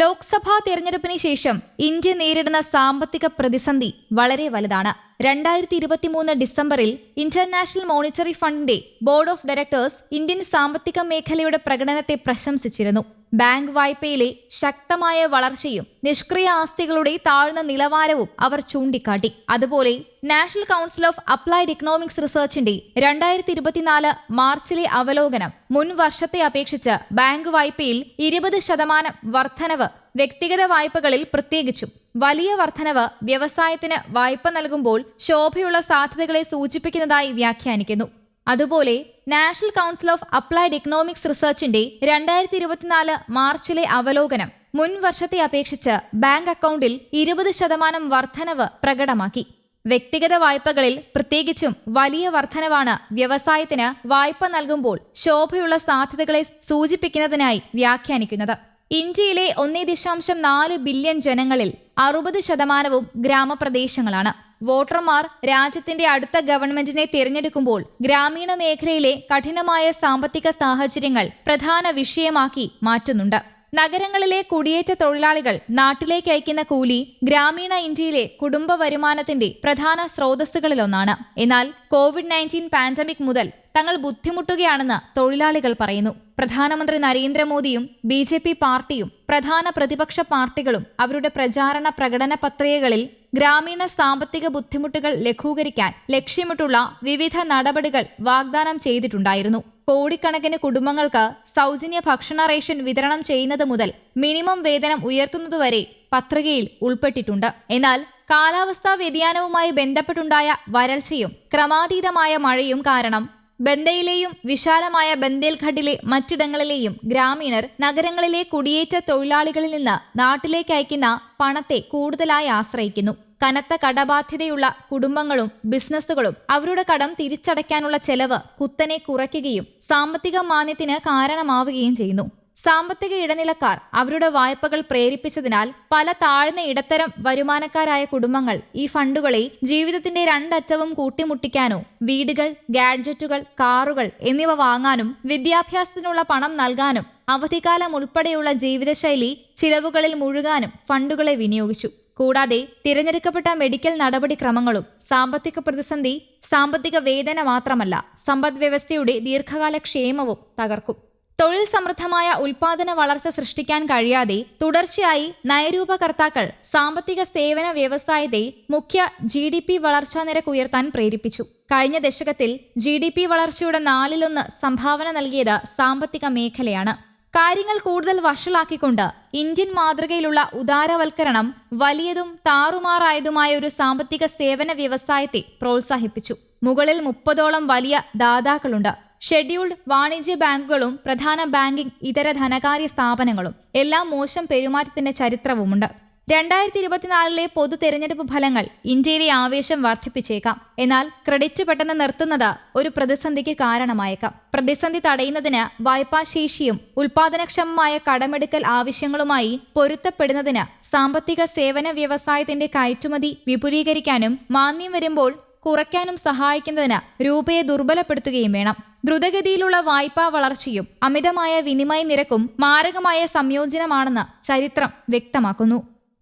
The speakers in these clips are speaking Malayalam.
ലോക്സഭാ തെരഞ്ഞെടുപ്പിന് ശേഷം ഇന്ത്യ നേരിടുന്ന സാമ്പത്തിക പ്രതിസന്ധി വളരെ വലുതാണ്. രണ്ടായിരത്തി ഇരുപത്തിമൂന്ന് ഡിസംബറിൽ ഇന്റർനാഷണൽ മോണിറ്ററി ഫണ്ടിന്റെ ബോർഡ് ഓഫ് ഡയറക്ടേഴ്സ് ഇന്ത്യൻ സാമ്പത്തിക മേഖലയുടെ പ്രകടനത്തെ പ്രശംസിച്ചിരുന്നു. ബാങ്ക് വായ്പയിലെ ശക്തമായ വളർച്ചയും നിഷ്ക്രിയ ആസ്തികളുടെ താഴ്ന്ന നിലവാരവും അവർ ചൂണ്ടിക്കാട്ടി. അതുപോലെ national council of applied economics റിസർച്ചിന്റെ രണ്ടായിരത്തി ഇരുപത്തിനാല് മാർച്ചിലെ അവലോകനം മുൻ വർഷത്തെ അപേക്ഷിച്ച് ബാങ്ക് വായ്പയിൽ ഇരുപത് ശതമാനം വർധനവ് വ്യക്തിഗത വായ്പകളിൽ പ്രത്യേകിച്ചും വലിയ വർധനവ് വ്യവസായത്തിന് വായ്പ നൽകുമ്പോൾ ശോഭയുള്ള സാധ്യതകളെ സൂചിപ്പിക്കുന്നതായി വ്യാഖ്യാനിക്കുന്നു. അതുപോലെ national council of applied economics റിസർച്ചിന്റെ രണ്ടായിരത്തി ഇരുപത്തിനാല് മാർച്ചിലെ അവലോകനം മുൻ വർഷത്തെ അപേക്ഷിച്ച് ബാങ്ക് അക്കൗണ്ടിൽ ഇരുപത് ശതമാനം വർധനവ് പ്രകടമാക്കി. വ്യക്തിഗത വായ്പകളിൽ പ്രത്യേകിച്ചും വലിയ വർധനവാണ് വ്യവസായത്തിന് വായ്പ നൽകുമ്പോൾ ശോഭയുള്ള സാധ്യതകളെ സൂചിപ്പിക്കുന്നതിനായി വ്യാഖ്യാനിക്കുന്നത്. ഇന്ത്യയിലെ ഒന്നേ ദശാംശം നാല് ബില്യൺ ജനങ്ങളിൽ അറുപത് ശതമാനവും ഗ്രാമപ്രദേശങ്ങളാണ്. വോട്ടർമാർ രാജ്യത്തിന്റെ അടുത്ത ഗവൺമെന്റിനെ തിരഞ്ഞെടുക്കുമ്പോൾ ഗ്രാമീണ മേഖലയിലെ കഠിനമായ സാമ്പത്തിക സാഹചര്യങ്ങൾ പ്രധാന വിഷയമാക്കി മാറ്റുന്നുണ്ട്. നഗരങ്ങളിലെ കുടിയേറ്റ തൊഴിലാളികൾ നാട്ടിലേക്ക് അയക്കുന്ന കൂലി ഗ്രാമീണ ഇന്ത്യയിലെ കുടുംബ വരുമാനത്തിന്റെ പ്രധാന സ്രോതസ്സുകളിലൊന്നാണ്. എന്നാൽ കോവിഡ് നയന്റീൻ പാൻഡമിക് മുതൽ തങ്ങൾ ബുദ്ധിമുട്ടുകയാണെന്ന് തൊഴിലാളികൾ പറയുന്നു. പ്രധാനമന്ത്രി നരേന്ദ്രമോദിയും ബി ജെ പി പാർട്ടിയും പ്രധാന പ്രതിപക്ഷ പാർട്ടികളും അവരുടെ പ്രചാരണ പ്രകടന പത്രികകളിൽ ഗ്രാമീണ സാമ്പത്തിക ബുദ്ധിമുട്ടുകൾ ലഘൂകരിക്കാൻ ലക്ഷ്യമിട്ടുള്ള വിവിധ നടപടികൾ വാഗ്ദാനം ചെയ്തിട്ടുണ്ടായിരുന്നു. കോടിക്കണക്കിന് കുടുംബങ്ങൾക്ക് സൗജന്യ ഭക്ഷണ റേഷൻ വിതരണം ചെയ്യുന്നത് മുതൽ മിനിമം വേതനം ഉയർത്തുന്നതുവരെ പത്രികയിൽ ഉൾപ്പെട്ടിട്ടുണ്ട്. എന്നാൽ കാലാവസ്ഥാ വ്യതിയാനവുമായി ബന്ധപ്പെട്ടുണ്ടായ വരൾച്ചയും ക്രമാതീതമായ മഴയും കാരണം ബന്ദയിലെയും വിശാലമായ ബന്ദേൽഘട്ടിലെ മറ്റിടങ്ങളിലെയും ഗ്രാമീണർ നഗരങ്ങളിലെ കുടിയേറ്റ തൊഴിലാളികളിൽ നിന്ന് നാട്ടിലേക്ക് അയക്കുന്ന പണത്തെ കൂടുതലായി ആശ്രയിക്കുന്നു. കനത്ത കടബാധ്യതയുള്ള കുടുംബങ്ങളും ബിസിനസ്സുകളും അവരുടെ കടം തിരിച്ചടയ്ക്കാനുള്ള ചെലവ് കുത്തനെ കുറയ്ക്കുകയും സാമ്പത്തിക മാന്യത്തിന് കാരണമാവുകയും ചെയ്യുന്നു. സാമ്പത്തിക ഇടനിലക്കാർ അവരുടെ വായ്പകൾ പ്രേരിപ്പിച്ചതിനാൽ പല താഴ്ന്ന ഇടത്തരം വരുമാനക്കാരായ കുടുംബങ്ങൾ ഈ ഫണ്ടുകളെ ജീവിതത്തിന്റെ രണ്ടറ്റവും കൂട്ടിമുട്ടിക്കാനോ വീടുകൾ ഗാഡ്ജറ്റുകൾ കാറുകൾ എന്നിവ വാങ്ങാനും വിദ്യാഭ്യാസത്തിനുള്ള പണം നൽകാനും അവധിക്കാലം ഉൾപ്പെടെയുള്ള ജീവിതശൈലി ചിലവുകളിൽ മുഴുകാനും ഫണ്ടുകളെ വിനിയോഗിച്ചു. കൂടാതെ തിരഞ്ഞെടുക്കപ്പെട്ട മെഡിക്കൽ നടപടിക്രമങ്ങളും സാമ്പത്തിക പ്രതിസന്ധി സാമ്പത്തിക വേദന മാത്രമല്ല സമ്പദ്വ്യവസ്ഥയുടെ ദീർഘകാല ക്ഷേമവും തകർക്കും. തൊഴിൽ സമൃദ്ധമായ ഉൽപാദന വളർച്ച സൃഷ്ടിക്കാൻ കഴിയാതെ തുടർച്ചയായി നയരൂപകർത്താക്കൾ സാമ്പത്തിക സേവന വ്യവസായത്തെ മുഖ്യ ജി ഡി പി വളർച്ചാ നിരക്ക് ഉയർത്താൻ പ്രേരിപ്പിച്ചു. കഴിഞ്ഞ ദശകത്തിൽ ജി ഡി പി വളർച്ചയുടെ നാലിലൊന്ന് സംഭാവന നൽകിയത് സാമ്പത്തിക മേഖലയാണ്. കാര്യങ്ങൾ കൂടുതൽ വഷളാക്കിക്കൊണ്ട് ഇന്ത്യൻ മാതൃകയിലുള്ള ഉദാരവൽക്കരണം വലിയതും താറുമാറായതുമായ ഒരു സാമ്പത്തിക സേവന വ്യവസായത്തെ പ്രോത്സാഹിപ്പിച്ചു. മുകളിൽ മുപ്പതോളം വലിയ ദാതാക്കളുണ്ട്. ഷെഡ്യൂൾഡ് വാണിജ്യ ബാങ്കുകളും പ്രധാന ബാങ്കിംഗ് ഇതര ധനകാര്യ സ്ഥാപനങ്ങളും. എല്ലാം മോശം പെരുമാറ്റത്തിന്റെ ചരിത്രവുമുണ്ട്. രണ്ടായിരത്തി ഇരുപത്തിനാലിലെ പൊതു തെരഞ്ഞെടുപ്പ് ഫലങ്ങൾ ഇന്ത്യയിലെ ആവേശം വർദ്ധിപ്പിച്ചേക്കാം. എന്നാൽ ക്രെഡിറ്റ് പെട്ടെന്ന് നിർത്തുന്നത് ഒരു പ്രതിസന്ധിക്ക് കാരണമായേക്കാം. പ്രതിസന്ധി തടയുന്നതിന് വായ്പാശേഷിയും ഉൽപാദനക്ഷമമായ കടമെടുക്കൽ ആവശ്യങ്ങളുമായി പൊരുത്തപ്പെടുന്നതിന് സാമ്പത്തിക സേവന വ്യവസായത്തിന്റെ കയറ്റുമതി വിപുലീകരിക്കാനും മാന്യം വരുമ്പോൾ കുറയ്ക്കാനും സഹായിക്കുന്നതിന് രൂപയെ ദുർബലപ്പെടുത്തുകയും വേണം. ദ്രുതഗതിയിലുള്ള വായ്പാ വളർച്ചയും അമിതമായ വിനിമയ നിരക്കും മാരകമായ സംയോജനമാണെന്ന് ചരിത്രം വ്യക്തമാക്കുന്നു.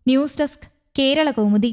News desk Kerala Kaumudi